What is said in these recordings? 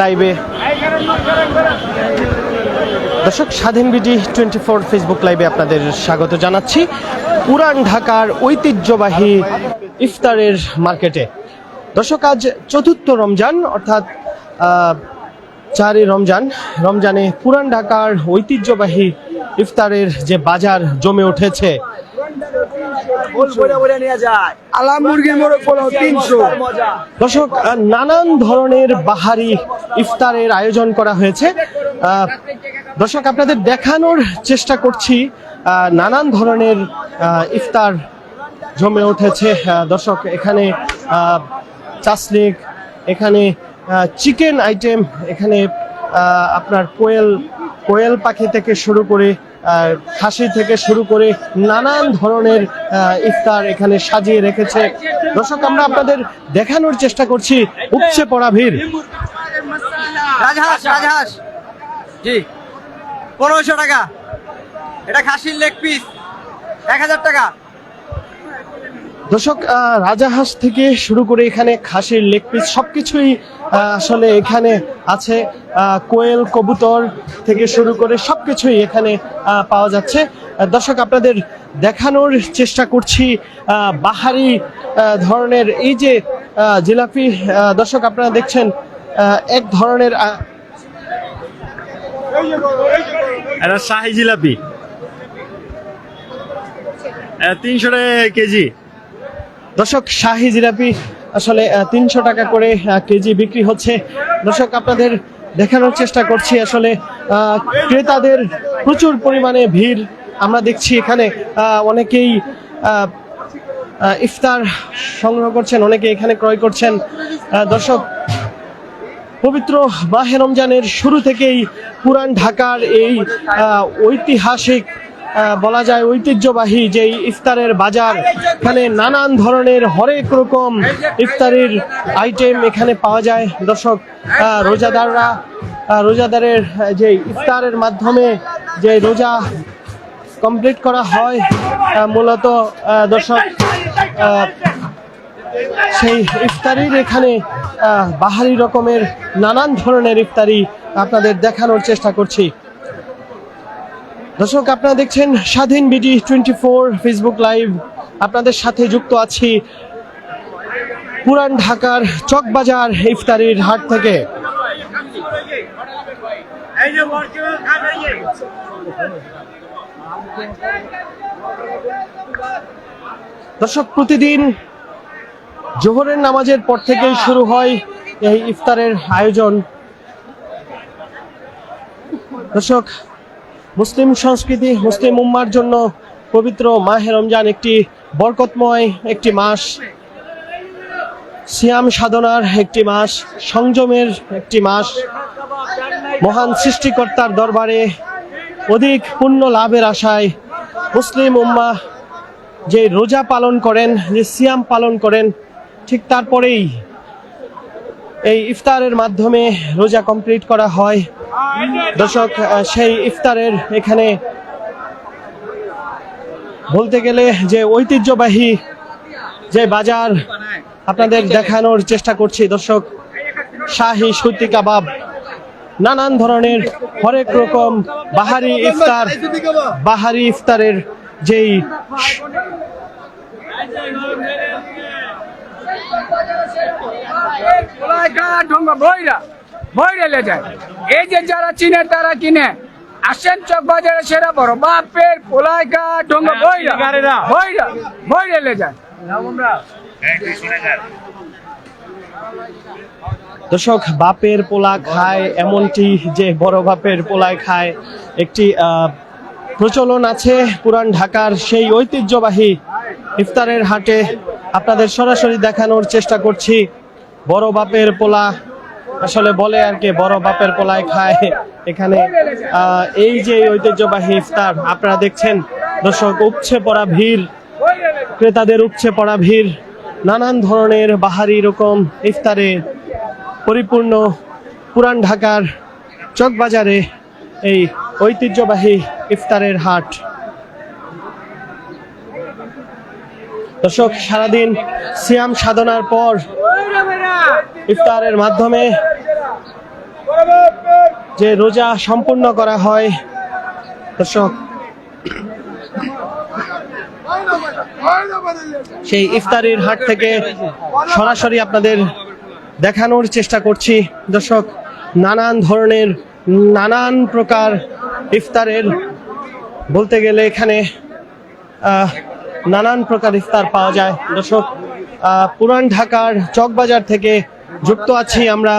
লাইভে। দর্শক, স্বাধীন বিডি টোয়েন্টি ফোর ফেসবুক লাইভে আপনাদের স্বাগত জানাচ্ছি। পুরান ঢাকার ঐতিহ্যবাহী ইফতারের মার্কেটে। দর্শক, আজ চতুর্থ রমজান, অর্থাৎ চারই রমজান। রমজানে পুরান ঢাকার ঐতিহ্যবাহী ইফতারের যে বাজার জমে উঠেছে আলাম মুরগির মোরগ পোলাও তিনশো। দর্শক নানান ধরনের বাহারি ইফতারের আয়োজন করা হয়েছে। দর্শক আপনাদের দেখানোর চেষ্টা করছি নানান ধরনের ইফতার জমে উঠেছে। দর্শক এখানে চাসলিক এখানে চিকেন আইটেম এখানে আপনার কোয়েল কোয়েল পাখি থেকে শুরু করে খাসি থেকে শুরু করে নানান ধরনের ইফতার এখানে সাজিয়ে রেখেছে। দর্শক, আমরা আপনাদের দেখানোর চেষ্টা করছি, উপচে পড়া ভিড়। রাজহাঁস পনেরোশো টাকা। এটা খাসির লেগ পিস এক হাজার টাকা। দর্শক রাজাহাঁস থেকে শুরু করে এখানে খাসির লেগ পিস সবকিছুই আহ, আসলে এখানে আছে। কোয়েল কবুতর থেকে শুরু করে সবকিছুই এখানে পাওয়া যাচ্ছে। দর্শক আপনাদের দেখানোর চেষ্টা করছি বাহারি ধরনের এই যে জিলাপি দর্শক আপনারা দেখছেন এক ধরনের শাহি জিলাপি। তিনশো টাকা কেজি। দর্শক, শাহি জিলাপি আসলে তিনশো টাকা করে কেজি বিক্রি হচ্ছে। দর্শক, আপনাদের দেখানোর চেষ্টা করছি আসলে ক্রেতাদের প্রচুর পরিমাণে ভিড় আমরা দেখছি এখানে। অনেকেই ইফতার সংগ্রহ করছেন, অনেকে এখানে ক্রয় করছেন। দর্শক, পবিত্র মাহে রমজানের শুরু থেকেই পুরান ঢাকার এই ঐতিহাসিক বলা যায় ঐতিহ্যবাহী যে ইফতারের বাজার এখানে নানান ধরনের হরেক রকম ইফতারির আইটেম এখানে পাওয়া যায়। দর্শক রোজাদাররা রোজাদারের যে ইফতারের মাধ্যমে যে রোজা কমপ্লিট করা হয় মূলত দর্শক সেই ইফতারির এখানে বাহারি রকমের নানান ধরনের ইফতারি আপনাদের দেখানোর চেষ্টা করছি। দর্শক, আপনারা দেখছেন Swadhin BD twenty four Facebook live আপনাদের সাথে যুক্ত আছি পুরান ঢাকার চকবাজার ইফতারির হাট থেকে। দর্শক, প্রতিদিন জোহরের নামাজের পর থেকেই শুরু হয় এই ইফতারের আয়োজন। দর্শক মুসলিম সংস্কৃতি, মুসলিম উম্মার জন্য পবিত্র মাহে রমজান একটি বরকতময় একটি মাস। সিয়াম সাধনার একটি মাস, সংযমের একটি মাস। মহান সৃষ্টিকর্তার দরবারে অধিক পুণ্য লাভের আশায় মুসলিম উম্মা যে রোজা পালন করেন, যে সিয়াম পালন করেন, ঠিক তারপরেই এই ইফতারের মাধ্যমে রোজা কমপ্লিট করা হয়। দর্শক সেই ইফতারের এখানে বলতে গেলে যে ঐতিহ্যবাহী যে বাজার আপনাদের দেখানোর চেষ্টা করছি। দর্শক, শাহি সুতি কাবাব, নানান ধরনের হরেক রকম বাহারি ইফতার, বাহারি ইফতারের যেই বইরা বইরা যায়। এই যে যারা চিনে তারা কিনে। আসেন চক বাজারে সেরা বড়। বাপের পোলাইকা ঢঙ্গ বইরা বইরা বইরা লে যায়। দর্শক বাপের পোলা খায় এমনটি যে বড় বাপের পোলায় খায় একটি আহ, প্রচলন আছে পুরান ঢাকার সেই ঐতিহ্যবাহী ইফতারের হাটে। আপনাদের সরাসরি দেখানোর চেষ্টা করছি। বড় বাপের পোলা, আসলে বলে আর কি, বড় বাপের পোলায় খায়। এখানে এই যে ঐতিহ্যবাহী ইফতার, আপনারা দেখছেন, দর্শক উপছে পড়া ভিড়, ক্রেতাদের উপছে পড়া ভিড়, নানান ধরনের বাহারি রকম ইফতারে পরিপূর্ণ পুরান ঢাকার চকবাজারে এই ঐতিহ্যবাহী ইফতারের হাট। দর্শক, সারাদিন সিয়াম সাধনার পর ইফতারের মাধ্যমে যে রোজা সম্পূর্ণ করা হয়, দর্শক, সেই ইফতারির হাট থেকে সরাসরি আপনাদের দেখানোর চেষ্টা করছি। দর্শক, নানান ধরনের, নানান প্রকার ইফতারের বলতে গেলে এখানে নানান প্রকার ইফতার পাওয়া যায়। দর্শক পুরান ঢাকার চকবাজার থেকে যুক্ত আছি আমরা।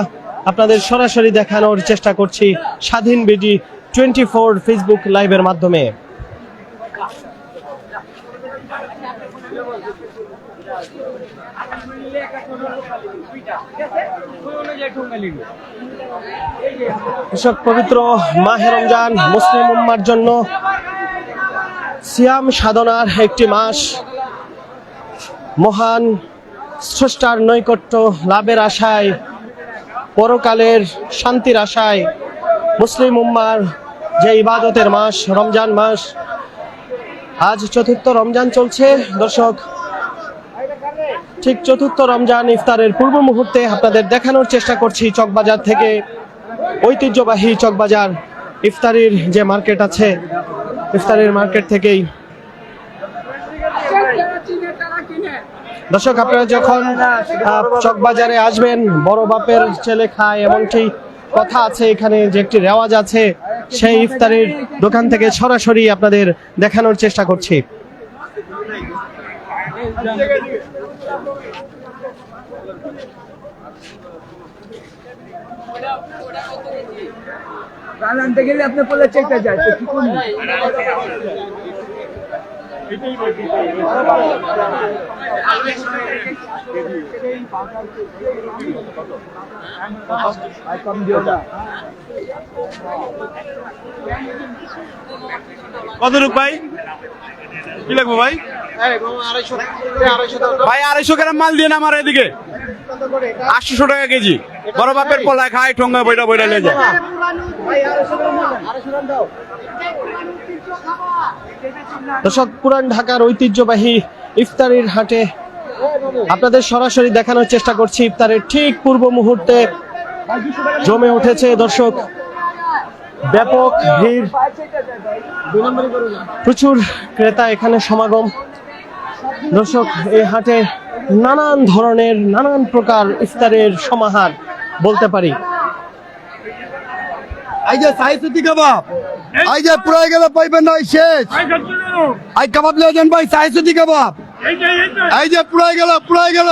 আপনাদের সরাসরি দেখানোর চেষ্টা করছি স্বাধীন বিডি টোয়েন্টি ফোর ফেসবুক লাইভের মাধ্যমে। কৃষক পবিত্র মাহে রমজান মুসলিম উম্মার জন্য সিয়াম সাধনার একটি মাস মহান স্রষ্টার নৈকট্য লাভের আশায়, পরকালের শান্তির আশায় মুসলিম উম্মার যে ইবাদতের মাস, রমজান মাস, আজ চতুর্থ রমজান চলছে। দর্শক, ঠিক চতুর্থ রমজান ইফতারের পূর্ব মুহূর্তে আপনাদের দেখানোর চেষ্টা করছি চকবাজার থেকে ঐতিহ্যবাহী চকবাজার ইফতারির যে মার্কেট আছে। ইফতারের মার্কেট থেকেই। দর্শক, আপনারা যখন চকবাজারে আসবেন, বড় বাপের ছেলে খায় এমনটি কথা আছে, এখানে যে একটি রেওয়াজ আছে, সেই ইফতারের দোকান থেকে সরাসরি আপনাদের দেখানোর চেষ্টা করছি। গান আনতে গেলে আপনি বলে চেকটা যায় তো কি করুন কত রূপ ভাই? কি লাগবে ভাই? ভাই আড়াইশো গ্রাম মাল দিয়ে না আমার এদিকে। আটশো টাকা কেজি। বড় বাপের পোলা খায় ঠোঙ্গা বইটা বইটা নিয়ে যায়। দর্শক পুরান ঢাকার ঐতিহ্যবাহী ইফতারির হাটে আপনাদের সরাসরি দেখানোর চেষ্টা করছি। ইফতারের ঠিক পূর্ব মুহূর্তে জমে উঠেছে দর্শক। ব্যাপক ভিড়। প্রচুর ক্রেতা এখানে সমাগম। দর্শক এই হাটে নানান ধরনের নানান প্রকার ইফতারের সমাহার বলতে পারি। এই যে সাইসুতি কাবাব। এই যে পুরাই গেল পাইবেন না শেষ। এই কাবাব লিয়ে যান ভাই সাইসুতি কাবাব। এই যে পুরাই গেল পুরাই গেল।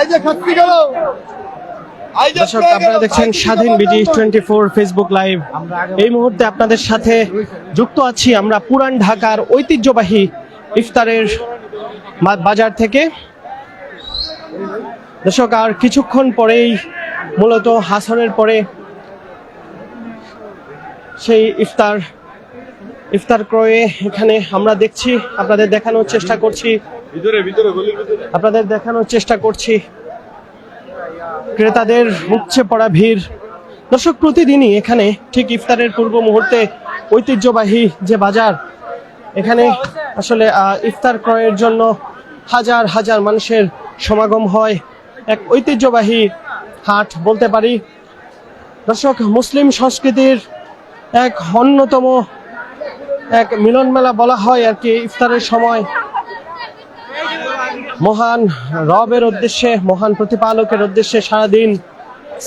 এই যে খাচ্ছি গেল। দর্শক আপনারা দেখছেন Swadhin. BD twenty four Facebook live. এই মুহূর্তে আপনাদের সাথে যুক্ত আছি আমরা পুরান ঢাকার ঐতিহ্যবাহী ইফতারের বাজার থেকে। দর্শক আর কিছুক্ষণ পরেই মূলত হাসনের পরে সেই ইফতার ইফতার ক্রয়ে এখানে আমরা দেখছি আপনাদের দেখানোর চেষ্টা করছি। আপনাদের দেখানোর চেষ্টা করছি। ক্রেতাদের উপচে পড়া ভিড়। দর্শক প্রতিদিনই এখানে ঠিক ইফতারের পূর্ব মুহূর্তে ঐতিহ্যবাহী যে বাজার এখানে আসলে ইফতার ক্রয়ের জন্য হাজার হাজার মানুষের সমাগম হয়। এক ঐতিহ্যবাহী হাট বলতে পারি। দর্শক, মুসলিম সংস্কৃতির এক অন্যতম এক মিলন মেলা বলা হয় আর কি ইফতারের সময়। মহান রবের উদ্দেশ্যে, মহান প্রতিপালকের উদ্দেশ্যে সারাদিন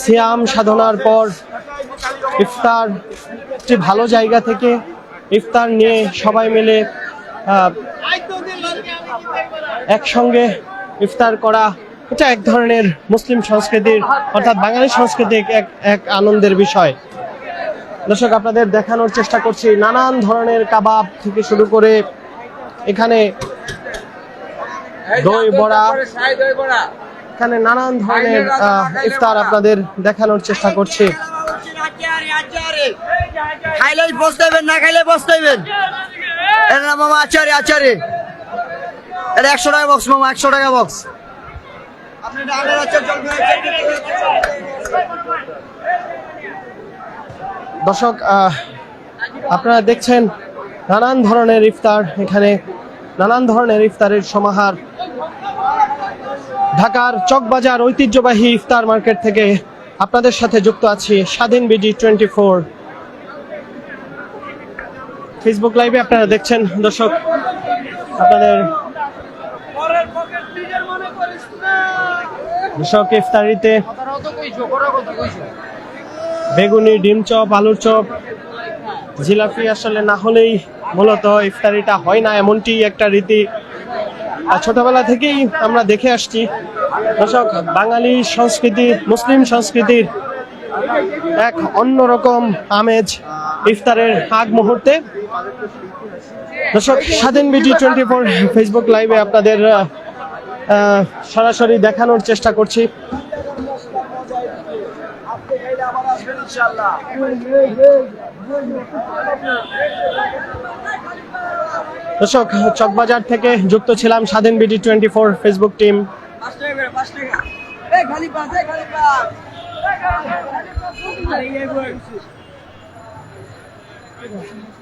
সিয়াম সাধনার পর ইফতার একটি ভালো জায়গা থেকে ইফতার নিয়ে সবাই মিলে একসঙ্গে ইফতার করা, এটা এক ধরনের মুসলিম সংস্কৃতির, অর্থাৎ বাঙালি সংস্কৃতির এক এক আনন্দের বিষয়। দর্শক, আপনাদের দেখানোর চেষ্টা করছি, নানান ধরনের কাবাব থেকে শুরু করে এখানে দই বড়া, এখানে নানান ধরনের ইফতার আপনাদের দেখানোর চেষ্টা করছি। খাইলে বসতেবেন, না খাইলে বসতেবেন। এর মামা আচারে আচারে। এটা একশো টাকা বক্স মামা, একশো টাকা বক্স দর্শক আপনারা দেখছেন নানান ধরনের ইফতার। এখানে নানান ধরনের ইফতারের সমাহার। ঢাকার চকবাজার ঐতিহ্যবাহী ইফতার মার্কেট থেকে আপনাদের সাথে যুক্ত আছি স্বাধীন বিডি টোয়েন্টি ফোর। ফেসবুক লাইভে আপনারা দেখছেন। দর্শক, আপনাদের দর্শক, ইফতারিতে বেগুনি, ডিম চপ, আলুর চপ, জিলাপি আসলে না হলেই মূলত ইফতারিটা হয় না, এমনটি একটা রীতি। আর ছোটবেলা থেকেই আমরা দেখে আসছি। দর্শক, বাঙালি সংস্কৃতি, মুসলিম সংস্কৃতির এক অন্যরকম আমেজ। ইফতারের আগ মুহূর্তে। দর্শক, স্বাধীন বিটি টোয়েন্টি ফোর ফেসবুক লাইভে আপনাদের সরাসরি দেখানোর চেষ্টা করছি। দর্শক, চকবাজার থেকে যুক্ত ছিলাম Swadhin BD twenty four Facebook team. করে